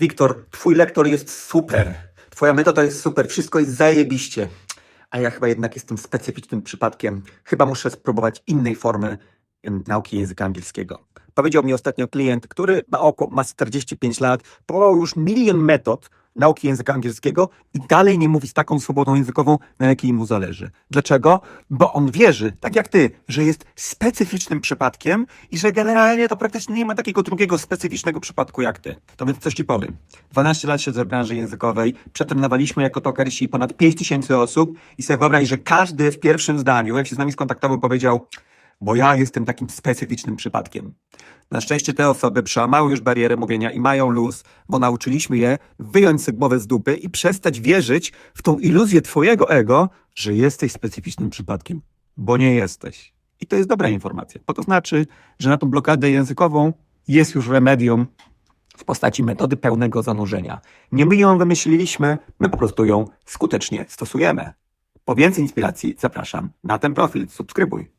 Wiktor, twój lektor jest super. Twoja metoda jest super, wszystko jest zajebiście. A ja chyba jednak jestem specyficznym przypadkiem. Chyba muszę spróbować innej formy nauki języka angielskiego. Powiedział mi ostatnio klient, który ma oko, ma 45 lat, próbował już milion metod nauki języka angielskiego i dalej nie mówi z taką swobodą językową, na jakiej mu zależy. Dlaczego? Bo on wierzy, tak jak ty, że jest specyficznym przypadkiem i że generalnie to praktycznie nie ma takiego drugiego specyficznego przypadku jak ty. To więc coś ci powiem. 12 lat siedzę w branży językowej, przetrenowaliśmy jako tokersi ponad 5 tysięcy osób i sobie wyobraź, że każdy w pierwszym zdaniu, jak się z nami skontaktował, powiedział bo ja jestem takim specyficznym przypadkiem. Na szczęście te osoby przełamały już barierę mówienia i mają luz, bo nauczyliśmy je wyjąć sobie głowę z dupy i przestać wierzyć w tą iluzję twojego ego, że jesteś specyficznym przypadkiem, bo nie jesteś. I to jest dobra informacja, bo to znaczy, że na tą blokadę językową jest już remedium w postaci metody pełnego zanurzenia. Nie my ją wymyśliliśmy, my po prostu ją skutecznie stosujemy. Po więcej inspiracji zapraszam na ten profil, subskrybuj.